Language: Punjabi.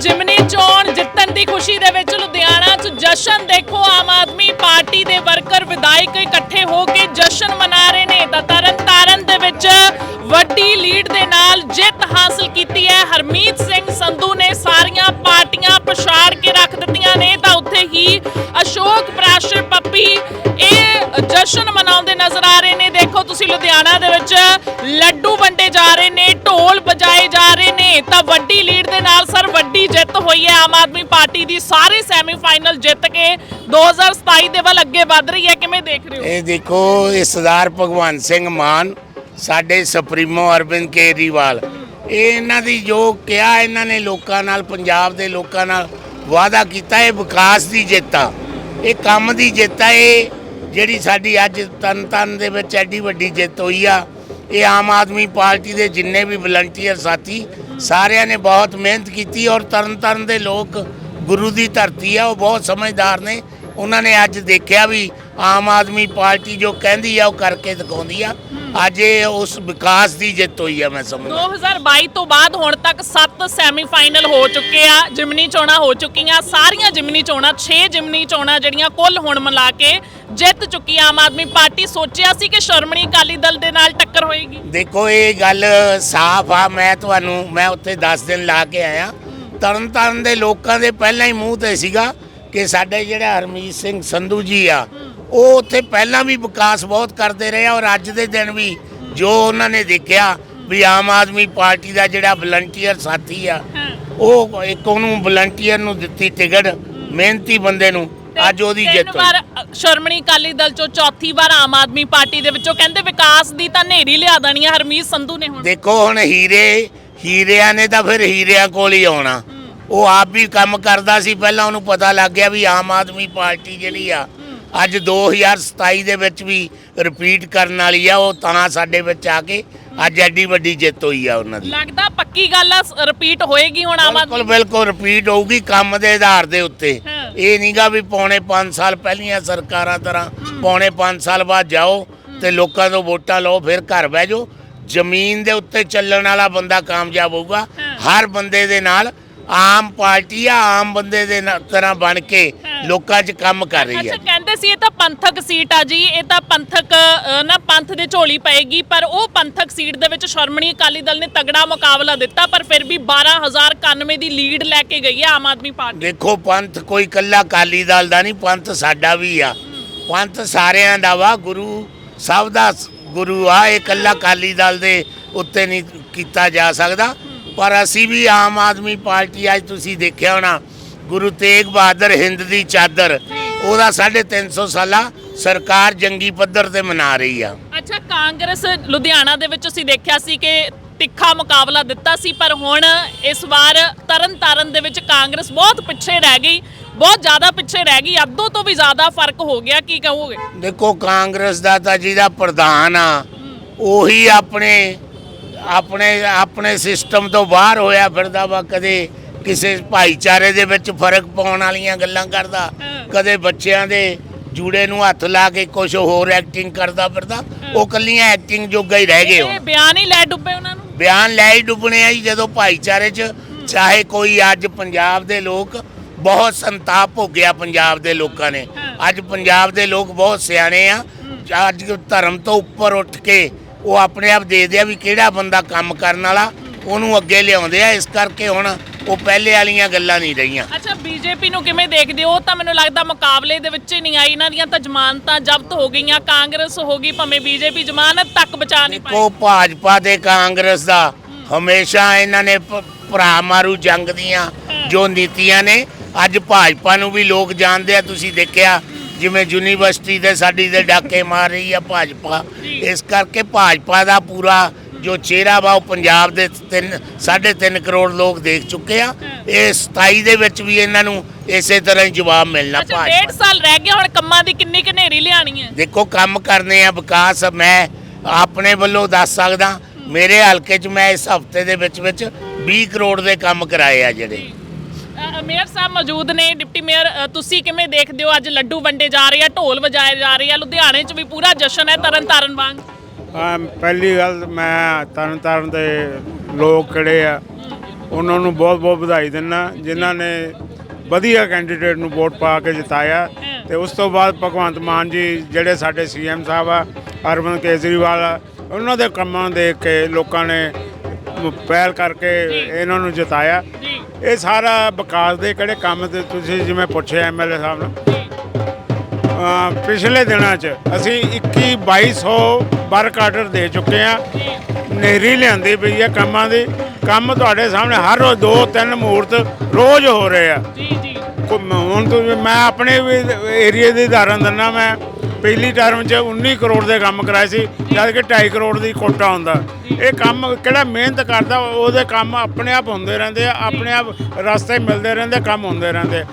ਜਿਮਨੀ ਚੋਣ ਜਿੱਤਣ ਦੀ ਖੁਸ਼ੀ ਦੇ ਵਿੱਚ ਲੁਧਿਆਣਾ 'ਚ ਜਸ਼ਨ ਦੇਖੋ, ਆਮ ਆਦਮੀ ਪਾਰਟੀ ਦੇ ਵਰਕਰ ਵਿਧਾਇਕ ਇਕੱਠੇ ਹੋ ਕੇ ਜਸ਼ਨ ਮਨਾ ਰਹੇ ਨੇ। ਤਾਂ ਤਰਨ ਤਾਰਨ ਦੇ ਵਿੱਚ ਵੱਡੀ ਲੀਡ ਦੇ ਨਾਲ ਜਿੱਤ ਹਾਸਲ ਕੀਤੀ ਹੈ। ਹਰਮੀਤ ਸਿੰਘ ਸੰਧੂ ਨੇ ਸਾਰੀਆਂ ਪਾਰਟੀਆਂ ਪਛਾੜ ਕੇ ਰੱਖ ਦਿੱਤੀਆਂ ਨੇ। ਤਾਂ ਉੱਥੇ ਹੀ ਅਸ਼ੋਕ ਪ੍ਰਾਸ਼ਰ ਪੱਪੀ ਇਹ ਜਸ਼ਨ ਮਨਾਉਂਦੇ ਨਜ਼ਰ ਆ ਰਹੇ ਨੇ। ਦੇਖੋ, ਤੁਸੀਂ ਲੁਧਿਆਣਾ ਦੇ ਵਿੱਚ ਲੱਡੂ ਵੰਡੇ ਜਾ ਰਹੇ ਨੇ, ਢੋਲ ਵਜਾਏ ਜਾ ਰਹੇ ਨੇ। ਤਾਂ ਵੱਡੀ ਲੀਡ ਦੇ ਨਾਲ ਸਰ ਵੱਡੀ ਜਿੱਤ ਹੋਈ ਹੈ। ਆਮ ਆਦਮੀ ਪਾਰਟੀ ਦੀ ਸਾਰੇ ਸੈਮੀਫਾਈਨਲ ਜਿੱਤ ਕੇ 2027 ਦੇ ਵੱਲ ਅੱਗੇ ਵਧ ਰਹੀ ਹੈ। ਕਿਵੇਂ ਦੇਖ ਰਹੇ ਹੋ? ਇਹ ਦੇਖੋ, ਇਹ ਸਰਦਾਰ ਭਗਵੰਤ ਸਿੰਘ ਮਾਨ, ਸਾਡੇ ਸੁਪਰੀਮੋ ਅਰਵਿੰਦ ਕੇਜਰੀਵਾਲ, ਇਹ ਇਹਨਾਂ ਦੀ ਜੋ ਕਿਹਾ, ਇਹਨਾਂ ਨੇ ਲੋਕਾਂ ਨਾਲ, ਪੰਜਾਬ ਦੇ ਲੋਕਾਂ ਨਾਲ ਵਾਅਦਾ ਕੀਤਾ, ਇਹ ਵਿਕਾਸ ਦੀ ਜਿੱਤ ਆ। ਇਹ ਕੰਮ ਦੀ ਜਿੱਤ ਆ, ਇਹ ਜਿਹੜੀ ਸਾਡੀ ਅੱਜ ਤਨ ਤਨ ਦੇ ਵਿੱਚ ਐਡੀ ਵੱਡੀ ਜਿੱਤ ਹੋਈ ਆ, ਇਹ ਆਮ ਆਦਮੀ ਪਾਰਟੀ ਦੇ ਜਿੰਨੇ ਵੀ ਵਲੰਟੀਅਰ ਸਾਥੀ ਸਾਰਿਆਂ ਨੇ ਬਹੁਤ ਮਿਹਨਤ ਕੀਤੀ ਔਰ ਤਰਨ ਤਰਨ ਦੇ ਲੋਕ ਗੁਰੂ ਦੀ ਧਰਤੀ ਆ, ਉਹ ਬਹੁਤ ਸਮਝਦਾਰ ਨੇ। ਉਹਨਾਂ ਨੇ ਅੱਜ ਦੇਖਿਆ ਵੀ ਆਮ ਆਦਮੀ ਪਾਰਟੀ ਜੋ ਕਹਿੰਦੀ ਆ ਉਹ ਕਰਕੇ ਦਿਖਾਉਂਦੀ ਆ। ਅੱਜ ਇਹ ਉਸ ਵਿਕਾਸ ਦੀ ਜਿੱਤ ਹੋਈ ਆ ਮੈਂ ਸਮਝਦਾ। 2022 ਤੋਂ ਬਾਅਦ ਹੁਣ ਤੱਕ 7 ਸੈਮੀਫਾਈਨਲ ਹੋ ਚੁੱਕੇ ਆ। ਜਿਮਨੀ ਚੋਣਾਂ ਹੋ ਚੁੱਕੀਆਂ ਸਾਰੀਆਂ ਜਿਮਨੀ ਚੋਣਾਂ 6 ਜਿਮਨੀ ਚੋਣਾਂ ਜਿਹੜੀਆਂ ਕੁੱਲ ਹੁਣ ਮਿਲਾ ਕੇ ਜਿੱਤ ਚੁੱਕੀ ਆਮ ਆਦਮੀ ਪਾਰਟੀ। ਸੋਚਿਆ ਸੀ ਕਿ ਸ਼ਰਮਣੀ ਅਕਾਲੀ ਦਲ ਦੇ ਨਾਲ ਟੱਕਰ ਹੋਏਗੀ। ਦੇਖੋ ਇਹ ਗੱਲ ਸਾਫ਼ ਆ ਮੈਂ ਤੁਹਾਨੂੰ ਮੈਂ ਉੱਥੇ 10 ਦਿਨ ਲਾ ਕੇ ਆਇਆ। ਤਰਨ ਤਾਰਨ ਦੇ ਲੋਕਾਂ ਦੇ ਪਹਿਲਾਂ ਹੀ ਮੂੰਹ ਤੇ ਸੀਗਾ ਕਿ ਸਾਡੇ ਜਿਹੜਾ ਹਰਮੀਤ ਸਿੰਘ ਸੰਧੂ ਜੀ ਆ ਉਹ ਉੱਥੇ ਪਹਿਲਾਂ ਵੀ ਵਿਕਾਸ ਬਹੁਤ ਕਰਦੇ ਰਹੇ ਆ ਔਰ ਅੱਜ ਦੇ ਦਿਨ ਵੀ ਜੋ ਉਹਨਾਂ ਨੇ ਦੇਖਿਆ ਵੀ ਆਮ ਆਦਮੀ ਪਾਰਟੀ ਦਾ ਜਿਹੜਾ ਵਲੰਟੀਅਰ ਸਾਥੀ ਆ ਉਹ ਇੱਕ ਉਹਨੂੰ ਵਲੰਟੀਅਰ ਨੂੰ ਦਿੱਤੀ ਟਿਕਟ ਮਿਹਨਤੀ ਬੰਦੇ ਨੂੰ ਅੱਜ ਉਹਦੀ ਜਿੱਤ ਹੋਈ। ਸ਼ਰਮਣੀ ਅਕਾਲੀ ਦਲ ਚੋਂ ਚੌਥੀ ਵਾਰ ਆਮ ਆਦਮੀ ਪਾਰਟੀ ਦੇ ਵਿੱਚੋਂ ਕਹਿੰਦੇ ਵਿਕਾਸ ਦੀ ਤਾਂ ਨੇਰੀ ਲਿਆ ਦੇਣੀ ਆ ਹਰਮੀਤ ਸੰਧੂ ਨੇ ਹੁਣ। ਦੇਖੋ ਹੁਣ ਹੀਰੇ ਹੀਰਿਆਂ ਨੇ ਤਾਂ ਫਿਰ ਹੀਰਿਆਂ ਕੋਲ ਹੀ ਆਉਣਾ। ਉਹ ਆਪ ਵੀ ਕੰਮ ਕਰਦਾ ਸੀ ਪਹਿਲਾਂ ਉਹਨੂੰ ਪਤਾ ਲੱਗ ਗਿਆ ਵੀ ਆਮ ਆਦਮੀ ਪਾਰਟੀ ਜਿਹੜੀ ਆ ਅੱਜ 2027 ਦੇ ਵਿੱਚ ਵੀ ਰਿਪੀਟ ਕਰਨ ਵਾਲੀ ਆ ਉਹ ਤਾਂ ਸਾਡੇ ਵਿੱਚ ਆ ਕੇ ਅੱਜ ਐਡੀ ਵੱਡੀ ਜਿੱਤ ਹੋਈ ਆ ਉਹਨਾਂ ਦੀ। ਲੱਗਦਾ ਪੱਕੀ ਗੱਲ ਆ ਰਿਪੀਟ ਹੋਏਗੀ ਹੁਣ ਆਮ ਬਿਲਕੁਲ ਆਦਮੀ ਬਿਲਕੁਲ ਰਿਪੀਟ ਹੋਊਗੀ ਕੰਮ ਦੇ ਆਧਾਰ ਦੇ ਉੱਤੇ। ਹਾਂ। ਇਹ ਨਹੀਂਗਾ ਵੀ ਪੌਣੇ 5 ਸਾਲ ਪਹਿਲੀਆਂ ਸਰਕਾਰਾਂ ਤਰ੍ਹਾਂ ਪੌਣੇ 5 ਸਾਲ ਬਾਅਦ ਜਾਓ ਤੇ ਲੋਕਾਂ ਤੋਂ ਵੋਟਾਂ ਲਓ ਫਿਰ ਘਰ ਬਹਿ ਜਾਓ। ਜ਼ਮੀਨ ਦੇ ਉੱਤੇ ਚੱਲਣ ਵਾਲਾ ਬੰਦਾ ਕਾਮਯਾਬ ਹੋਊਗਾ। ਹਰ ਬੰਦੇ ਦੇ ਨਾਲ ਆਮ ਪਾਰਟੀ ਆ ਆਮ ਬੰਦੇ ਦੇ ਤਰ੍ਹਾਂ ਬਣ ਕੇ। ਲੋਕਾਂ 'ਚ ਕੰਮ ਕਰ ਰਹੀ ਅੱਛਾ ਹੈ। ਕਹਿੰਦੇ ਸੀ ਇਹ ਤਾਂ ਪੰਥਕ ਸੀਟ ਆ ਜੀ ਇਹ ਤਾਂ ਪੰਥਕ ਅ, ਨਾ ਪੰਥ ਦੇ ਝੋਲੀ ਪਏਗੀ ਪਰ ਉਹ ਪੰਥਕ ਸੀਟ ਦੇ ਵਿੱਚ ਸ਼ਰਮਣੀ ਅਕਾਲੀ ਦਲ ਨੇ ਤਗੜਾ ਮੁਕਾਬਲਾ ਦਿੱਤਾ ਪਰ ਫਿਰ ਵੀ 12091 ਦੀ ਲੀਡ ਲੈ ਕੇ ਗਈ ਹੈ ਆਮ ਆਦਮੀ ਪਾਰਟੀ। ਦੇਖੋ ਪੰਥ ਕੋਈ ਕੱਲਾ ਕਾਲੀ ਦਲ ਦਾ ਨਹੀਂ ਪੰਥ ਸਾਡਾ ਵੀ ਆ। ਪੰਥ ਸਾਰਿਆਂ ਦਾ ਵਾ ਗੁਰੂ ਸਭ ਦਾ ਸ- ਗੁਰੂ ਆ ਇਹ ਕੱਲਾ ਕਾਲੀ ਦਲ ਦੇ ਉੱਤੇ ਨਹੀਂ ਕੀਤਾ ਜਾ ਸਕਦਾ। ਪਰ ਅਸੀਂ ਵੀ ਆਮ ਆਦਮੀ ਪਾਰਟੀ ਅੱਜ ਤੁਸੀਂ ਦੇਖਿਆ ਹੋਣਾ ਗੁਰੂ ਤੇਗ ਬਹਾਦਰ ਹਿੰਦ ਦੀ ਚਾਦਰ ਉਹਦਾ 350 ਸਾਲਾ ਸਰਕਾਰ ਜੰਗੀ ਪੱਧਰ ਤੇ ਮਨਾ ਰਹੀ ਆ। ਅੱਛਾ ਕਾਂਗਰਸ ਲੁਧਿਆਣਾ ਦੇ ਵਿੱਚ ਅਸੀਂ ਦੇਖਿਆ ਸੀ ਕਿ ਤਿੱਖਾ ਮੁਕਾਬਲਾ ਦਿੱਤਾ ਸੀ ਪਰ ਹੁਣ ਇਸ ਵਾਰ ਤਰਨ ਤਾਰਨ ਦੇ ਵਿੱਚ ਕਾਂਗਰਸ ਬਹੁਤ ਪਿੱਛੇ ਰਹਿ ਗਈ ਬਹੁਤ ਜ਼ਿਆਦਾ ਪਿੱਛੇ ਰਹਿ ਗਈ ਅੱਧੋ ਤੋਂ ਵੀ ਜ਼ਿਆਦਾ ਫ਼ਰਕ ਹੋ ਗਿਆ ਕੀ ਕਹੋਗੇ? ਦੇਖੋ ਕਾਂਗਰਸ ਦਾ ਤਾਂ ਜਿਹਦਾ ਪ੍ਰਧਾਨ ਆ ਉਹੀ ਆਪਣੇ ਆਪਣੇ ਆਪਣੇ ਸਿਸਟਮ ਤੋਂ ਬਾਹਰ ਹੋਇਆ ਫਿਰਦਾ ਵਾ ਕਦੇ ਕਿਸੇ ਭਾਈਚਾਰੇ ਦੇ ਵਿੱਚ ਫ਼ਰਕ ਪਾਉਣ ਵਾਲੀਆਂ ਗੱਲਾਂ ਕਰਦਾ ਹਾਂ। ਕਦੇ ਬੱਚਿਆਂ ਦੇ ਜੂੜੇ ਨੂੰ ਹੱਥ ਲਾ ਕੇ ਕੁਝ ਹੋਰ ਐਕਟਿੰਗ ਕਰਦਾ ਫਿਰਦਾ ਉਹ ਕੱਲੀਆਂ ਐਕਟਿੰਗ ਜੋਗਾ ਹੀ ਰਹਿ ਗਏ ਹੁਣ। ਬਿਆਨ ਹੀ ਲੈ ਡੁੱਬੇ ਉਹਨਾਂ ਨੂੰ। ਬਿਆਨ ਲੈ ਹੀ ਡੁੱਬਣੇ ਆ ਜੀ ਜਦੋਂ ਭਾਈਚਾਰੇ 'ਚ ਚਾਹੇ ਕੋਈ ਅੱਜ ਪੰਜਾਬ ਦੇ ਲੋਕ ਬਹੁਤ ਸੰਤਾਪ ਭੋਗਿਆ ਪੰਜਾਬ ਦੇ ਲੋਕਾਂ ਨੇ। ਹਾਂ। ਅੱਜ ਪੰਜਾਬ ਦੇ ਲੋਕ ਬਹੁਤ ਸਿਆਣੇ ਆ। ਅੱਜ ਧਰਮ ਤੋਂ ਉੱਪਰ ਉੱਠ ਕੇ ਉਹ ਆਪਣੇ ਆਪ ਦੇਖਦੇ ਆ ਵੀ ਕਿਹੜਾ ਬੰਦਾ ਕੰਮ ਕਰਨ ਵਾਲਾ ਉਹਨੂੰ ਅੱਗੇ ਲਿਆਉਂਦੇ ਆ। ਇਸ ਕਰਕੇ ਹੁਣ ਉਹ ਪਹਿਲੇ ਵਾਲੀਆਂ ਗੱਲਾਂ ਨਹੀਂ ਰਹੀਆਂ। ਅੱਛਾ ਬੀਜੇਪੀ ਨੂੰ ਕਿਵੇਂ ਦੇਖਦੇ ਹੋ? ਉਹ ਤਾਂ ਮੈਨੂੰ ਲੱਗਦਾ ਮੁਕਾਬਲੇ ਦੇ ਵਿੱਚ ਹੀ ਨਹੀਂ ਆਈ। ਇਹਨਾਂ ਦੀਆਂ ਤਾਂ ਜ਼ਮਾਨਤਾਂ ਜ਼ਬਤ ਹੋ ਗਈਆਂ। ਕਾਂਗਰਸ ਹੋ ਗਈ ਭਾਵੇਂ ਬੀਜੇਪੀ ਜ਼ਮਾਨਤ ਤੱਕ ਬਚਾ ਨਹੀਂ ਪਾਈ। ਦੇਖੋ ਭਾਜਪਾ ਤੇ ਕਾਂਗਰਸ ਦਾ ਹਮੇਸ਼ਾ ਇਹਨਾਂ ਨੇ ਭਰਾ ਮਾਰੂ ਜੰਗ ਦੀਆਂ ਜੋ ਨੀਤੀਆਂ ਨੇ। ਅੱਜ ਭਾਜਪਾ ਨੂੰ ਵੀ ਲੋਕ ਜਾਣਦੇ ਆ। ਤੁਸੀਂ ਦੇਖਿਆ ਜਿਵੇਂ ਯੂਨੀਵਰਸਿਟੀ ਦੇ ਸਾਡੀ ਦੇ ਡਾਕੇ ਮਾਰ ਰਹੀ ਆ ਭਾਜਪਾ। ਇਸ ਕਰਕੇ ਭਾਜਪਾ ਦਾ ਪੂਰਾ ਜੋ ਚਿਹਰਾ ਵਾ ਉਹ ਪੰਜਾਬ ਦੇ 3 3.5 ਕਰੋੜ ਲੋਕ ਦੇਖ ਚੁੱਕੇ ਆ। ਇਹ 27 ਦੇ ਵਿੱਚ ਵੀ ਇਹਨਾਂ ਨੂੰ ਇਸੇ ਤਰ੍ਹਾਂ ਹੀ ਜਵਾਬ ਮਿਲਣਾ ਅੱਛਾ ਭਾਜਪਾ ਡੇਢ ਸਾਲ ਰਹਿ ਗਿਆ ਹੁਣ ਕੰਮਾਂ ਦੀ ਕਿੰਨੀ ਘਨੇਰੀ ਲਿਆਣੀ ਹੈ? ਦੇਖੋ ਕੰਮ ਕਰਨੇ ਆ ਵਿਕਾਸ ਮੈਂ ਆਪਣੇ ਵੱਲੋਂ ਦੱਸ ਸਕਦਾ ਮੇਰੇ ਹਲਕੇ 'ਚ ਮੈਂ ਇਸ ਹਫ਼ਤੇ ਦੇ ਵਿੱਚ ਵਿੱਚ 20 ਕਰੋੜ ਦੇ ਕੰਮ ਕਰਾਏ ਆ ਜਿਹੜੇ। ਮੇਅਰ ਸਾਹਿਬ ਮੌਜੂਦ ਨੇ ਡਿਪਟੀ ਮੇਅਰ ਤੁਸੀਂ ਕਿਵੇਂ ਦੇਖਦੇ ਹੋ? ਅੱਜ ਲੱਡੂ ਵੰਡੇ ਜਾ ਰਹੇ ਆ ਢੋਲ ਵਜਾਏ ਜਾ ਰਹੇ ਆ ਲੁਧਿਆਣੇ 'ਚ ਵੀ ਪੂਰਾ ਜਸ਼ਨ ਹੈ ਤਰਨ ਤਾਰਨ ਵਾਂਗ ਪਹਿਲੀ ਗੱਲ ਮੈਂ ਤਰਨ ਤਾਰਨ ਦੇ ਲੋਕ ਕਿਹੜੇ ਆ ਉਹਨਾਂ ਨੂੰ ਬਹੁਤ ਬਹੁਤ ਵਧਾਈ ਦਿੰਦਾ ਜਿਨ੍ਹਾਂ ਨੇ ਵਧੀਆ ਕੈਂਡੀਡੇਟ ਨੂੰ ਵੋਟ ਪਾ ਕੇ ਜਿਤਾਇਆ। ਤੇ ਉਸ ਤੋਂ ਬਾਅਦ ਭਗਵੰਤ ਮਾਨ ਜੀ ਜਿਹੜੇ ਸਾਡੇ ਸੀਐਮ ਸਾਹਿਬ ਆ ਅਰਵਿੰਦ ਕੇਜਰੀਵਾਲ ਆ ਉਹਨਾਂ ਦੇ ਕੰਮਾਂ ਦੇਖ ਕੇ ਲੋਕਾਂ ਨੇ ਪਹਿਲ ਕਰਕੇ ਇਹਨਾਂ ਨੂੰ ਜਿਤਾਇਆ। ਇਹ ਸਾਰਾ ਵਿਕਾਸ ਦੇ ਕਿਹੜੇ ਕੰਮ ਤੇ ਤੁਸੀਂ ਜਿਵੇਂ ਪੁੱਛਿਆ ਐਮਐਲਏ ਸਾਹਿਬ ਨੂੰ? ਪਿਛਲੇ ਦਿਨਾਂ 'ਚ ਅਸੀਂ 21 2200 ਵਰਕ ਆਰਡਰ ਦੇ ਚੁੱਕੇ ਆ ਨਹਿਰੀ ਲਿਆਂਦੀ ਪਈ ਆ ਕੰਮਾਂ ਦੀ। ਕੰਮ ਤੁਹਾਡੇ ਸਾਹਮਣੇ ਹਰ ਰੋਜ਼ ਦੋ ਤਿੰਨ ਮੂਰਤ ਰੋਜ਼ ਹੋ ਰਹੇ ਆ। ਜੀ ਜੀ। ਹੁਣ ਤੁਸੀਂ ਮੈਂ ਆਪਣੇ ਵੀ ਏਰੀਆ ਦੀ ਉਦਾਹਰਨ ਦਿੰਦਾ ਮੈਂ। ਪਹਿਲੀ ਟਰਮ 'ਚ 19 ਕਰੋੜ ਦੇ ਕੰਮ ਕਰਾਏ ਸੀ। ਜਦ ਕਿ 2.5 ਕਰੋੜ ਦੀ ਕੋਟਾ ਹੁੰਦਾ। ਇਹ ਕੰਮ ਕਿਹੜਾ ਮਿਹਨਤ ਕਰਦਾ, ਉਹਦੇ ਕੰਮ ਆਪਣੇ ਆਪ ਹੁੰਦੇ ਰਹਿੰਦੇ ਆ, ਆਪਣੇ ਆਪ ਰਸਤੇ ਮਿਲਦੇ ਰਹਿੰਦੇ, ਕੰਮ ਹੁੰਦੇ ਰਹਿੰਦੇ